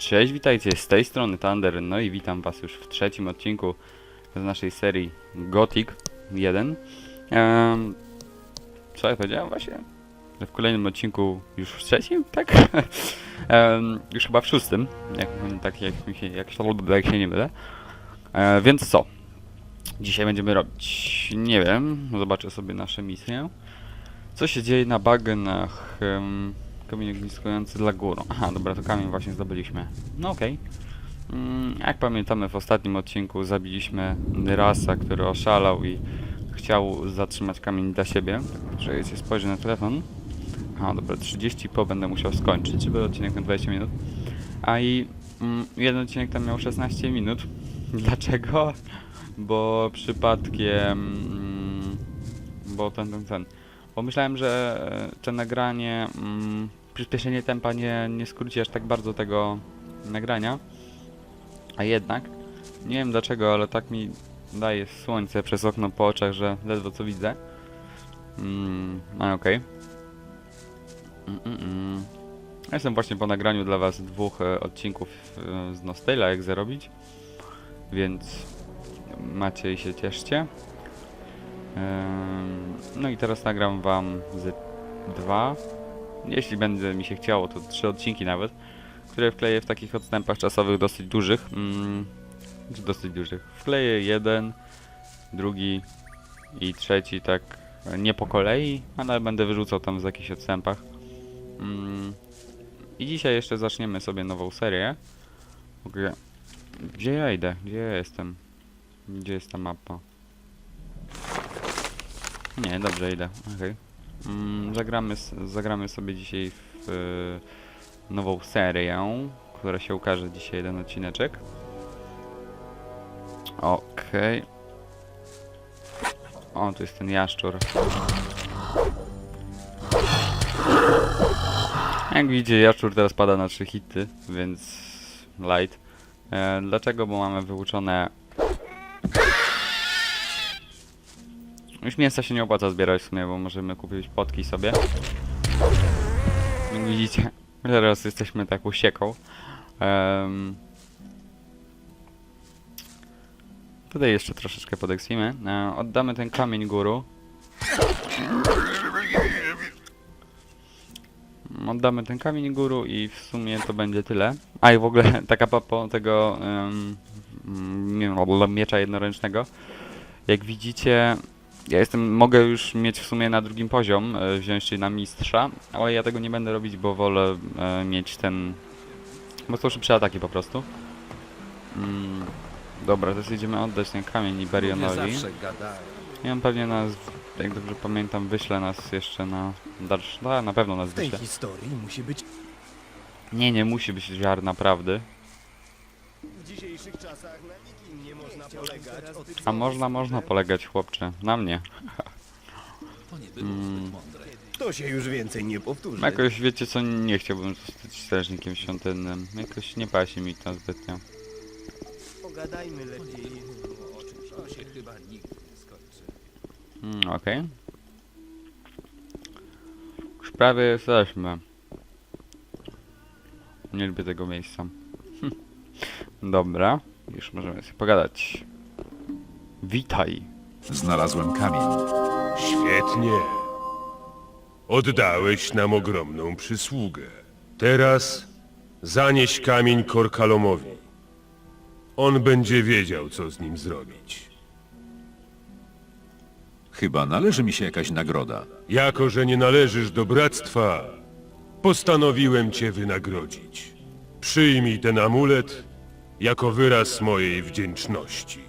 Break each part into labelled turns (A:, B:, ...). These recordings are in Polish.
A: Cześć, witajcie, z tej strony Thunder, no i witam was już w trzecim odcinku z naszej serii Gothic 1. Em, co ja powiedziałem właśnie? Że w kolejnym odcinku już w trzecim, tak? Em, już chyba w szóstym, jak, tak jak, mi się, jak, się, jak się nie mylę. E, więc co? Dzisiaj będziemy robić, nie wiem, zobaczę sobie nasze misje. Co się dzieje na bagnach? Um, kamień ogniskujący dla górą. Aha, dobra, to kamień właśnie zdobyliśmy. No okej. Mm, jak pamiętamy w ostatnim odcinku zabiliśmy Nyrasa, który oszalał i chciał zatrzymać kamień dla siebie. Czekajcie, spojrzę na telefon. A dobra, 30 po będę musiał skończyć, żeby odcinek na 20 minut. A i mm, jeden odcinek tam miał 16 minut. Dlaczego? Bo przypadkiem... Mm, bo ten, ten, ten. Pomyślałem, że e, to nagranie, mm, przyspieszenie tempa nie, nie skróci aż tak bardzo tego nagrania. A jednak, nie wiem dlaczego, ale tak mi daje słońce przez okno po oczach, że ledwo co widzę. Mm, no okej. Mm, mm, mm. Ja Jestem właśnie po nagraniu dla was dwóch e, odcinków e, z Nostela, jak zarobić. Więc macie i się cieszcie. Em, No i teraz nagram wam z dwa, jeśli będzie mi się chciało, to trzy odcinki nawet, które wkleję w takich odstępach czasowych dosyć dużych. Mm, czy dosyć dużych. Wkleję jeden, drugi i trzeci tak nie po kolei, ale będę wyrzucał tam w jakichś odstępach. Mm, I dzisiaj jeszcze zaczniemy sobie nową serię. Gdzie ja idę? Gdzie ja jestem? Gdzie jest ta mapa? Nie, dobrze idę. Okej. Mm, zagramy, zagramy sobie dzisiaj w e, nową serię, która się ukaże dzisiaj jeden odcineczek. Okej. O, tu jest ten jaszczur. Jak widzicie, jaszczur teraz pada na trzy hity, więc light. E, dlaczego? Bo mamy wyuczone Już mięsa się nie opłaca zbierać w sumie, bo możemy kupić potki sobie. Widzicie, teraz jesteśmy taką sieką. Em, tutaj jeszcze troszeczkę podeksimy. E, oddamy ten kamień guru. Oddamy ten kamień guru i w sumie to będzie tyle. A i w ogóle taka papo tego wiem, miecza jednoręcznego. Jak widzicie, ja jestem, mogę już mieć w sumie na drugim poziom, e, wziąć się na mistrza, ale ja tego nie będę robić, bo wolę e, mieć ten... Bo są szybsze ataki po prostu. Mm, dobra, teraz idziemy oddać ten kamień Iberionowi.
B: gadałem.
A: I on pewnie nas, jak dobrze pamiętam, wyśle nas jeszcze na dalszy... No, na pewno nas
B: W tej
A: wyśle.
B: historii musi być...
A: Nie, nie musi być ziar naprawdę.
C: W dzisiejszych czasach
A: A można, można polegać, chłopcze. Na mnie. Mm,
C: To się już więcej nie powtórzy.
A: jakoś, wiecie co, nie chciałbym zostać strażnikiem świątynnym. Jakoś nie pasi mi to zbytnio.
C: Pogadajmy lepiej.
B: To się chyba nigdy nie skończy.
A: Mm, Okej. Już prawie jesteśmy. Nie lubię tego miejsca. Dobra, już możemy sobie pogadać. Witaj.
D: Znalazłem kamień.
E: Świetnie. Oddałeś nam ogromną przysługę. Teraz zanieś kamień Korkalomowi. On będzie wiedział, co z nim zrobić.
D: Chyba należy mi się jakaś nagroda.
E: Jako, że nie należysz do bractwa, postanowiłem cię wynagrodzić. Przyjmij ten amulet jako wyraz mojej wdzięczności.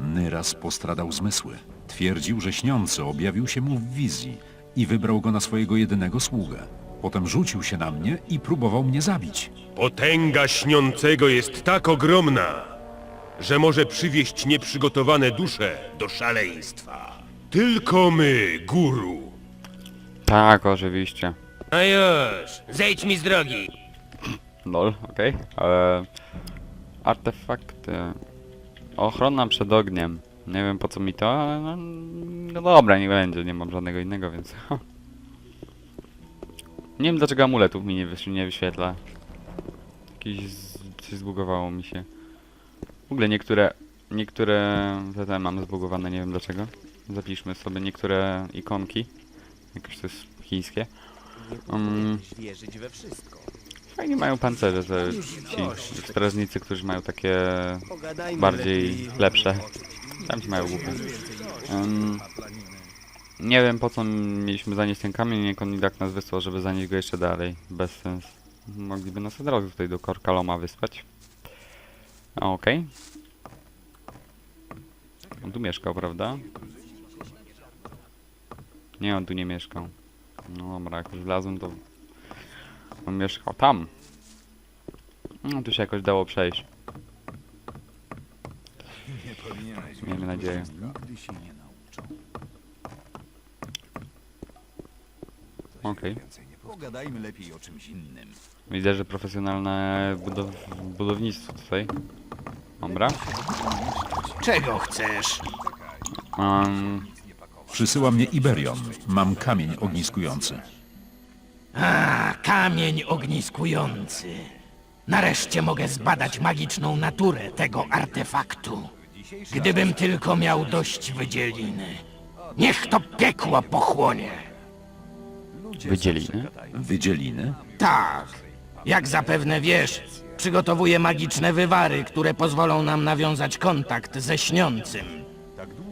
D: Nyras postradał zmysły. Twierdził, że śniący objawił się mu w wizji i wybrał go na swojego jedynego sługę. Potem rzucił się na mnie i próbował mnie zabić.
E: Potęga śniącego jest tak ogromna, że może przywieść nieprzygotowane dusze do szaleństwa. Tylko my, guru,
A: Tak, oczywiście.
F: No już, zejdź mi z drogi.
A: Lol, okej. Okay. Artefakty. Ochrona przed ogniem. Nie wiem po co mi to, ale no, no dobra, nie będzie, nie mam żadnego innego, więc... Nie wiem dlaczego amuletów mi nie, wyś nie wyświetla. Jakieś z coś zbugowało mi się. W ogóle niektóre, niektóre TT mam zbugowane, nie wiem dlaczego. Zapiszmy sobie niektóre ikonki. Jakoś to jest chińskie. Um,
C: Wierzyć we wszystko.
A: Fajnie mają pancerze te ci strażnicy, którzy mają takie bardziej lepsze. Tam ci mają głupie. Um, nie wiem po co mieliśmy zanieść ten kamień, jak on tak nas wysłał, żeby zanieść go jeszcze dalej. Bez sens. Mogliby nas od razu tutaj do Korkaloma wyspać. A okej. On tu mieszkał, prawda? Nie, on tu nie mieszkał. No dobra, jak już wlazłem, to... On mieszkał tam. No, tu się jakoś dało przejść. Miejmy nadzieję. Okej.
G: Pogadajmy lepiej o czymś innym.
A: Widzę, że profesjonalne budow budownictwo tutaj. Dobra.
F: Czego chcesz?
A: Um,
D: Przysyła mnie Iberion. Mam kamień ogniskujący.
F: A, kamień ogniskujący. Nareszcie mogę zbadać magiczną naturę tego artefaktu. Gdybym tylko miał dość wydzieliny. Niech to piekło pochłonie.
A: wydzieliny.
D: Wydzieliny?
F: Tak. Jak zapewne wiesz, przygotowuję magiczne wywary, które pozwolą nam nawiązać kontakt ze śniącym.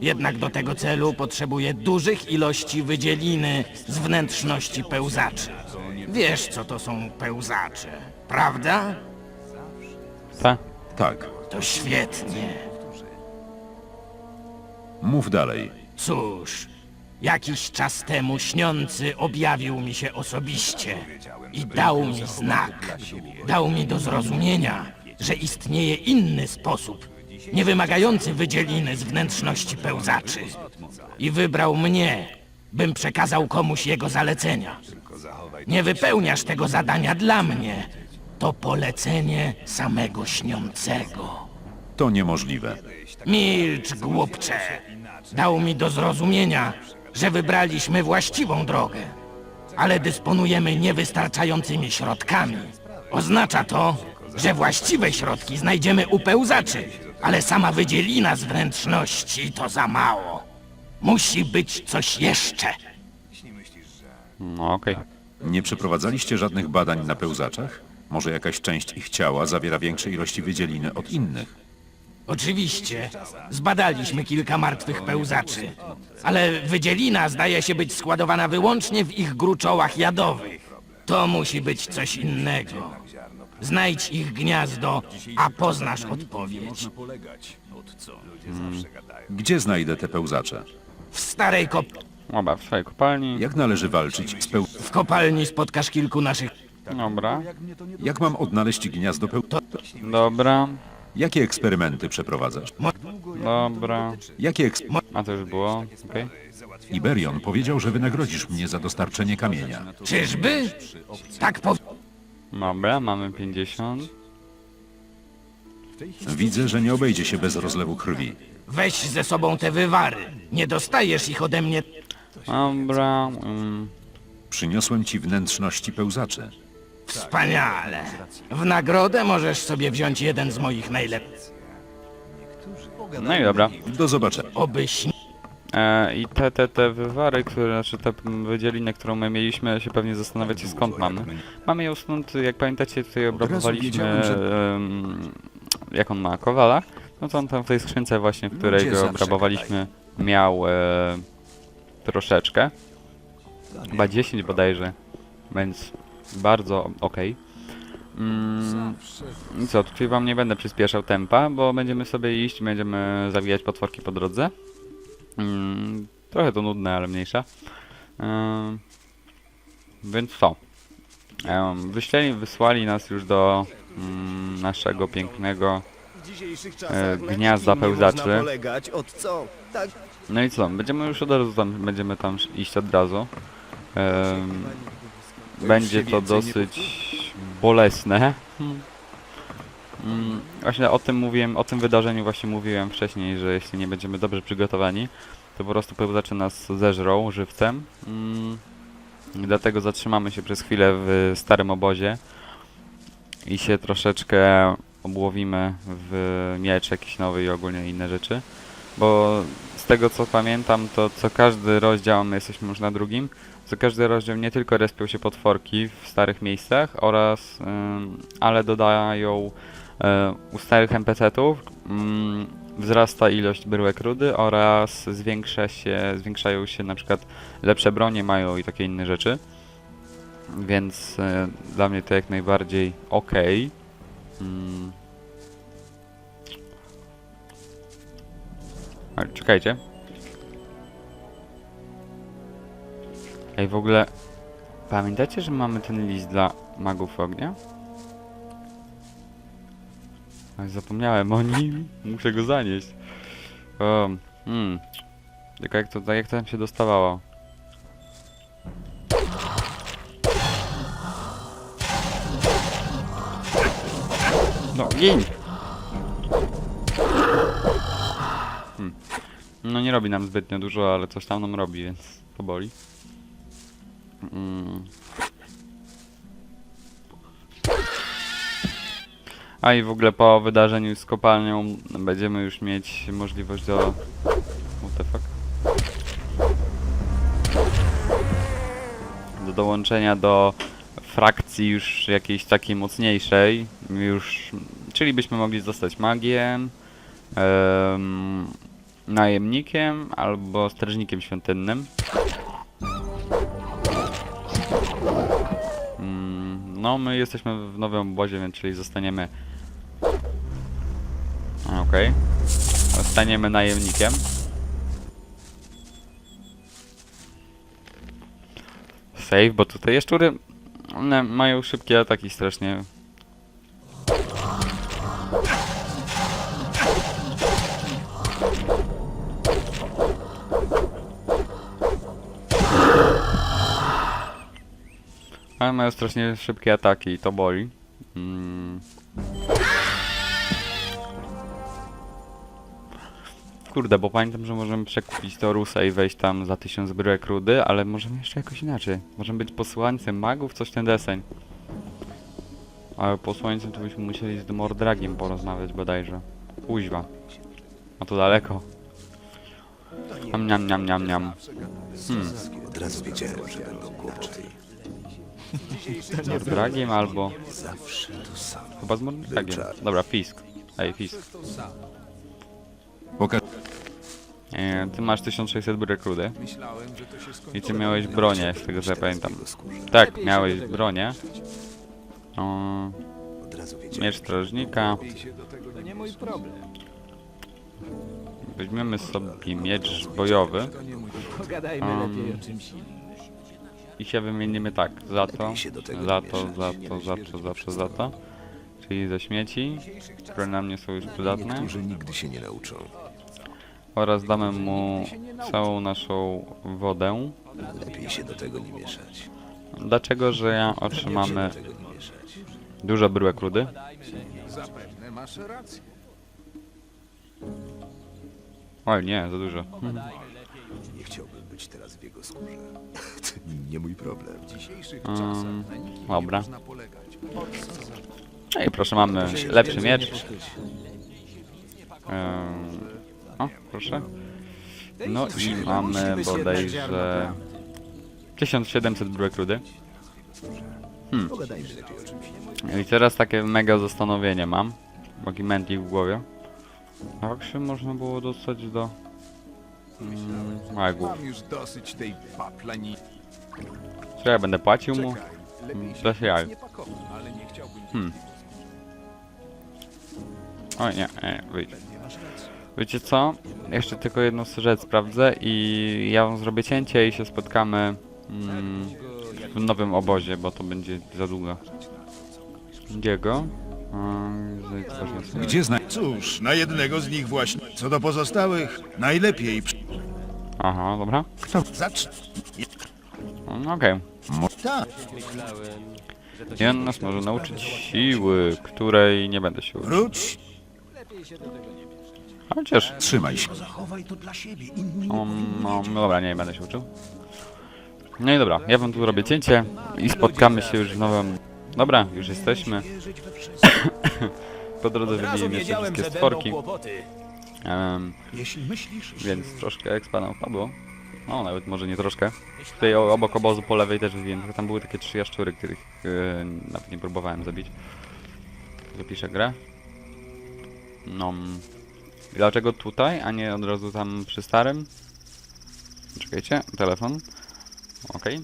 F: Jednak do tego celu potrzebuję dużych ilości wydzieliny z wnętrzności pełzaczy. Wiesz, co to są pełzacze, prawda?
A: Ta?
D: Tak.
F: To świetnie.
D: Mów dalej.
F: Cóż, jakiś czas temu śniący objawił mi się osobiście i dał mi znak. Dał mi do zrozumienia, że istnieje inny sposób, nie wymagający wydzieliny z wnętrzności pełzaczy. I wybrał mnie, bym przekazał komuś jego zalecenia. Nie wypełniasz tego zadania dla mnie. To polecenie samego śniącego.
D: To niemożliwe.
F: Milcz, głupcze. Dał mi do zrozumienia, że wybraliśmy właściwą drogę, ale dysponujemy niewystarczającymi środkami. Oznacza to, że właściwe środki znajdziemy u pełzaczy, ale sama wydzielina z wnętrzności to za mało. Musi być coś jeszcze.
A: No okej.
D: Nie przeprowadzaliście żadnych badań na pełzaczach? Może jakaś część ich ciała zawiera większe ilości wydzieliny od innych?
F: Oczywiście, zbadaliśmy kilka martwych pełzaczy, ale wydzielina zdaje się być składowana wyłącznie w ich gruczołach jadowych. To musi być coś innego. Znajdź ich gniazdo, a poznasz odpowiedź.
D: Gdzie znajdę te pełzacze?
F: W starej kop...
A: Dobra, w swojej kopalni.
D: Jak należy walczyć z peł...
F: w kopalni spotkasz kilku naszych...
A: Dobra.
D: Jak mam odnaleźć gniazdo peł...
A: Dobra.
D: Jakie eksperymenty przeprowadzasz?
A: Dobra.
D: Jakie eks...
A: A to już było. Okej.
D: Iberion powiedział, że wynagrodzisz mnie za dostarczenie kamienia.
F: Czyżby? Tak po...
A: Dobra, mamy 50.
D: Widzę, że nie obejdzie się bez rozlewu krwi.
F: Weź ze sobą te wywary. Nie dostajesz ich ode mnie...
A: Dobra. Um,
D: Przyniosłem ci wnętrzności pełzaczy.
F: Wspaniale. W nagrodę możesz sobie wziąć jeden z moich najlepszych.
A: no i dobra.
D: Do zobaczenia.
F: Obyś
A: E, I te, te, te wywary, które, znaczy te wydzielinę, którą my mieliśmy, się pewnie zastanawiacie skąd mamy. Mamy ją stąd, jak pamiętacie, tutaj obrabowaliśmy, em, jak on ma, Kowala. No to on tam w tej skrzynce właśnie, w której go
D: zawsze
A: obrabowaliśmy, miał e, troszeczkę. Chyba 10 bodajże, więc bardzo okej. Mm, i co, tutaj wam nie będę przyspieszał tempa, bo będziemy sobie iść, będziemy zawijać potworki po drodze. Mm, trochę to nudne, ale mniejsza. Więc co? Ym, wyśleli, wysłali nas już do mm, naszego pięknego. E, gniazda pełzaczy.
C: Tak,
A: No i co? Będziemy już od razu tam, będziemy tam iść od razu. Będzie to dosyć bolesne. Mm, Właśnie o tym mówiłem, o tym wydarzeniu właśnie mówiłem wcześniej, że jeśli nie będziemy dobrze przygotowani, to po prostu pełzacze nas zeżrą żywcem. Mm, Dlatego zatrzymamy się przez chwilę w starym obozie i się troszeczkę obłowimy w miecz jakiś nowy i ogólnie inne rzeczy. Bo z tego co pamiętam, to co każdy rozdział, my jesteśmy już na drugim, co każdy rozdział nie tylko respią się potworki w starych miejscach oraz, ym, ale dodają u starych NPC-ów mm, wzrasta ilość bryłek rudy oraz zwiększa się, zwiększają się na przykład lepsze bronie mają i takie inne rzeczy. Więc e, dla mnie to jak najbardziej ok. Mm. Czekajcie. Ej, w ogóle pamiętacie, że mamy ten list dla magów ognia? Oj, zapomniałem o nim. Muszę go zanieść. O, hmm. Tylko jak to, jak to tam się dostawało? No, gin! Hmm. No nie robi nam zbytnio dużo, ale coś tam nam robi, więc to boli. Mm. A i w ogóle po wydarzeniu z kopalnią będziemy już mieć możliwość do... What? Do dołączenia do frakcji już jakiejś takiej mocniejszej. Już... Czyli byśmy mogli zostać magiem, em, najemnikiem albo strażnikiem świątynnym. Mm, No, my jesteśmy w nowym obozie, więc czyli zostaniemy. Okej. Zostaniemy najemnikiem. Save, bo tutaj jaszczury one mają szybkie ataki strasznie. Ale mają strasznie szybkie ataki i to boli. Mm. Kurde, bo pamiętam, że możemy przekupić to Rusa i wejść tam za tysiąc bryłek rudy, ale możemy jeszcze jakoś inaczej. Możemy być posłańcem magów, coś ten deseń. Ale posłańcem to byśmy musieli z Mordragiem porozmawiać bodajże. Kuźwa. A to daleko. Niam, niam, niam, niam, niam. Hmm.
C: Od razu wiedziałem, że będą kłopoty.
A: Mordragiem albo...
C: Zawsze to samo.
A: Chyba z Mordragiem. Dobra, Fisk. Ej, Fisk.
D: Poka
A: E, ty masz 1600 bryłek rudy. I ty miałeś bronię, z tego co ja pamiętam. Tak, miałeś bronię. O, miecz strażnika.
B: Nie.
A: Weźmiemy sobie miecz bojowy Um, i się wymienimy tak. Za to, za
C: nie
A: to, za to, za to, za to, za to. Czyli za śmieci, które na mnie są już przydatne.
C: Niektórzy nigdy się nie nauczą.
A: Oraz damy mu całą naszą wodę.
C: Lepiej się do tego nie mieszać.
A: Dlaczego, że ja otrzymamy
C: Do tego nie mieszać.
A: dużo bryłek rudy. Oj, nie, za dużo. Hmm.
C: Nie chciałbym być teraz w jego skórze. To nie mój problem.
A: Um, dobra. No i proszę, mamy lepszy miecz. Um, o, proszę. No i mamy bodajże 1700 bryłek rudy. Hmm.
C: Pogadajmy lepiej o czymś.
A: I teraz takie mega zastanowienie mam. Taki mętlik w głowie. Jak się można było dostać do... Mm, magów?
G: już dosyć tej paplani.
A: Co ja będę płacił mu? Bez jaj.
G: Chciałbym
A: Hmm. O nie, nie, wyjdź. Wiecie co? Jeszcze tylko jedną rzecz sprawdzę i ja wam zrobię cięcie i się spotkamy mm, w nowym obozie, bo to będzie za długo. Diego? Um,
D: Gdzie zna...
H: Cóż, na jednego z nich właśnie. Co do pozostałych, najlepiej przy...
A: Aha, dobra.
H: Zacz...
A: Mm, Okej.
H: Tak,
A: I on nas może nauczyć siły, której nie będę się uczył.
H: wróć.
A: Chociaż,
D: Trzymaj się.
H: Zachowaj to dla siebie, inni
A: um, no, dobra, nie będę się uczył. No i dobra, ja wam tu robię cięcie i spotkamy się już w nowym... Dobra, już jesteśmy. po drodze wybiłem jeszcze wszystkie stworki.
C: kłopoty.
A: Em,
H: Jeśli myślisz,
A: więc troszkę expa nam wpadło. No, nawet może nie troszkę. Tutaj o- obok obozu po lewej też wybiłem, tylko tam były takie trzy jaszczury, których e, nawet nie próbowałem zabić. Zapiszę grę. No. mm. I Dlaczego tutaj, a nie od razu tam przy starym? Czekajcie, telefon. Okej.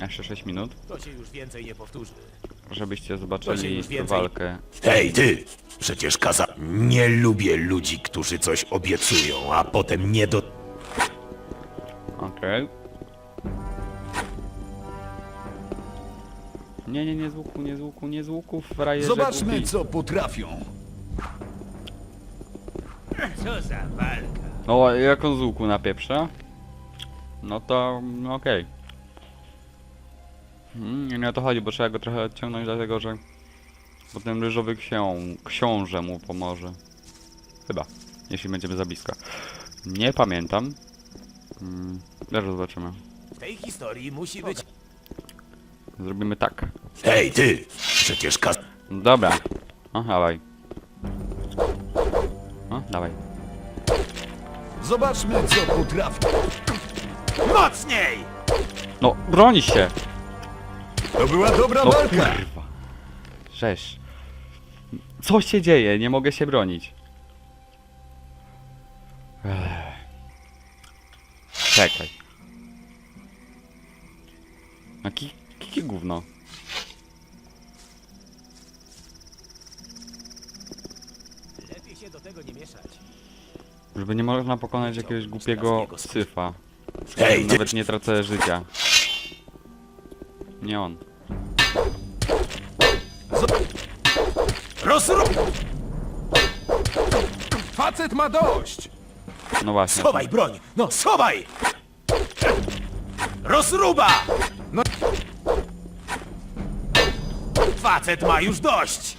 A: Jeszcze 6 minut,
C: To się już więcej nie powtórzy.
A: żebyście zobaczyli
C: więcej-
A: walkę.
I: Hej, ty! Przecież kaza... Nie lubię ludzi, którzy coś obiecują, a potem nie do...
A: Okej. Nie, nie, nie z łuku, nie z łuku, nie z łuku, frajerze
H: zobaczmy,
A: głupi.
H: co potrafią.
C: Co za walka.
A: No, jak on z łuku napieprza, no to no okej. Hmm, nie o to chodzi, bo trzeba go trochę odciągnąć, dlatego że potem ryżowy ksią książę mu pomoże. Chyba, jeśli będziemy za blisko. Nie pamiętam. Hmm, zaraz zobaczymy.
C: W tej historii musi być...
A: Zrobimy tak.
I: Hej, ty! Przecież kaz...
A: Dobra. O, dawaj. O, dawaj.
H: Zobaczmy, co potrafią.
C: Mocniej!
A: No, broni się!
H: To była dobra
A: No
H: walka.
A: kurwa. Rzesz. Co się dzieje? Nie mogę się bronić. Ech. Czekaj. A ki, ki gówno. Żeby nie można pokonać jakiegoś głupiego syfa.
I: Hej, ty!
A: Nawet nie tracę życia. Nie on.
I: Rozrób!
G: Facet ma dość!
A: No właśnie.
I: Schowaj broń! No, schowaj! Rozruba!
C: No.
I: Facet ma już dość!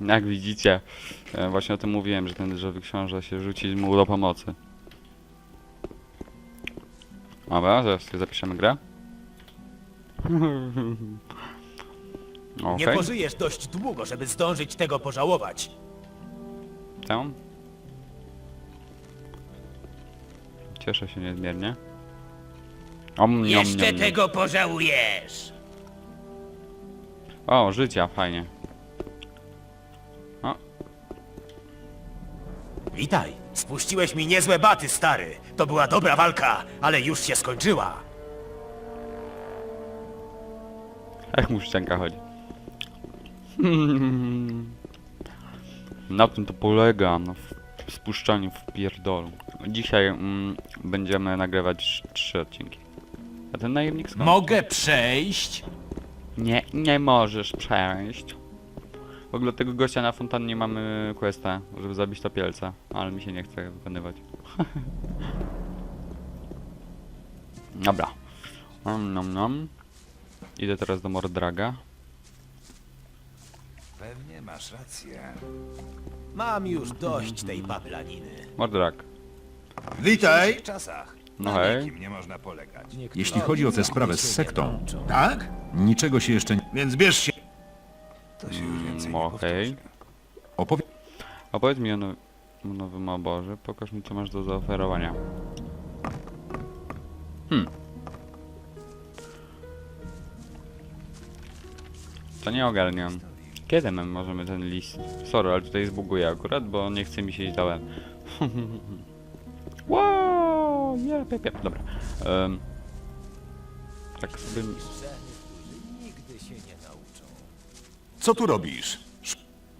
A: Jak widzicie, e, właśnie o tym mówiłem, że ten drzewy książę się rzuci mu do pomocy. Dobra, zaraz sobie zapiszemy grę.
C: Nie pożyjesz dość długo, żeby zdążyć tego pożałować.
A: tam. Cieszę się niezmiernie. Om, niom,
F: Jeszcze
A: niom, niom.
F: tego pożałujesz.
A: O, życia, fajnie.
C: Witaj. Spuściłeś mi niezłe baty, stary. To była dobra walka, ale już się skończyła.
A: Jak mu szczęka chodzi. Na tym to polega, no, w spuszczaniu w pierdolu. Dzisiaj mm, będziemy nagrywać trz- trzy odcinki. A ten najemnik skąd?
F: Mogę przejść?
A: Nie, nie możesz przejść. W ogóle tego gościa na fontannie mamy questa, żeby zabić topielca, ale mi się nie chce wykonywać. Dobra. Nom, nom, nom. Idę teraz do Mordraga.
G: Pewnie masz rację.
C: Mam już dość tej paplaniny.
A: Mordrag.
H: Witaj.
G: W czasach
A: No
G: na
A: hej.
G: nikim nie można polegać.
D: Jeśli chodzi o tę sprawę z sektą,
H: Tak?
D: niczego się jeszcze nie
H: Więc bierz się.
G: To się już więcej
A: Mm,
G: nie
A: Okej.
G: powtórzy.
D: opowie...
A: Opowiedz mi o now- o nowym oborze. Pokaż mi, co masz do zaoferowania. Hmm. To nie ogarniam. Kiedy my możemy ten list? Sorry, ale tutaj zbuguję akurat, bo nie chce mi się iść dołem. wow! Yeah, piep, piep. Dobra. Um, tak sobie...
H: Co tu robisz?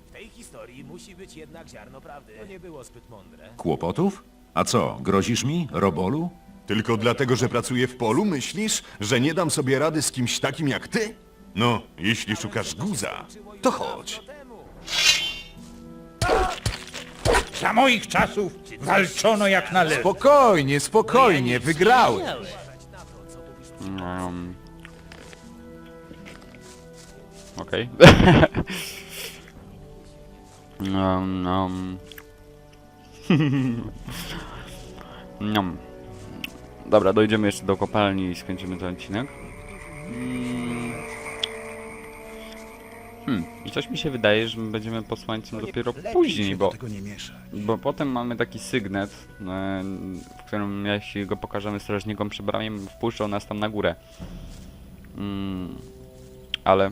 C: W tej historii musi być jednak ziarno prawdy. To nie było zbyt mądre.
D: Kłopotów? A co, grozisz mi, Robolu?
J: Tylko dlatego, że pracuję w polu, myślisz, że nie dam sobie rady z kimś takim jak ty? No, jeśli szukasz guza, to chodź.
F: Za moich czasów walczono jak należy.
G: Spokojnie, spokojnie, wygrałeś.
A: Um, Okej. um, um, Niam. Dobra, dojdziemy jeszcze do kopalni i skończymy ten odcinek. Mm. Hmm, i coś mi się wydaje, że my będziemy posłańcem dopiero później, bo, bo potem mamy taki sygnet, e, w którym jeśli go pokażemy strażnikom przy bramie, wpuszczą nas tam na górę. Mm, ale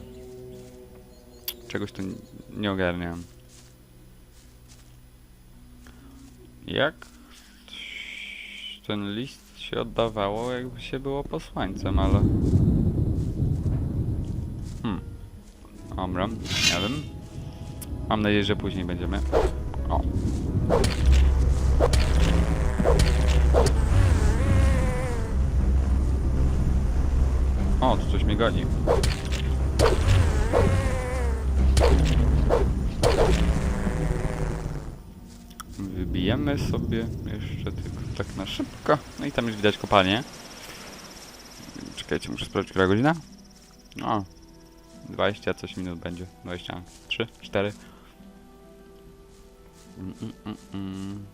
A: czegoś tu nie ogarniam. Jak ten list się oddawało, jakby się było posłańcem, ale... Hmm. Dobra, nie wiem. Mam nadzieję, że później będziemy. O. O, tu coś mnie goni. Wybijemy sobie jeszcze tylko tak na szybko. No i tam już widać kopalnię. Czekajcie, muszę sprawdzić, która godzina? O, 20 coś minut będzie. 23, 4. Mm, mm, mm, mm.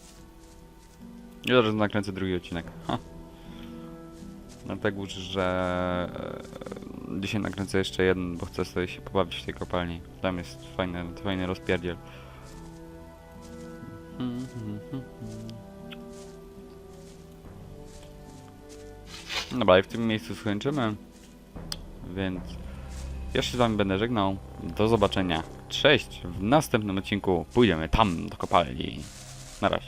A: I zaraz nakręcę drugi odcinek. Ha. Dlatego, że e, dzisiaj nakręcę jeszcze jeden, bo chcę sobie się pobawić w tej kopalni. Tam jest fajny, fajny rozpierdziel. Mm. Dobra, i w tym miejscu skończymy. Więc ja się z wami będę żegnał. Do zobaczenia. Cześć! W następnym odcinku pójdziemy tam do kopalni. Na razie.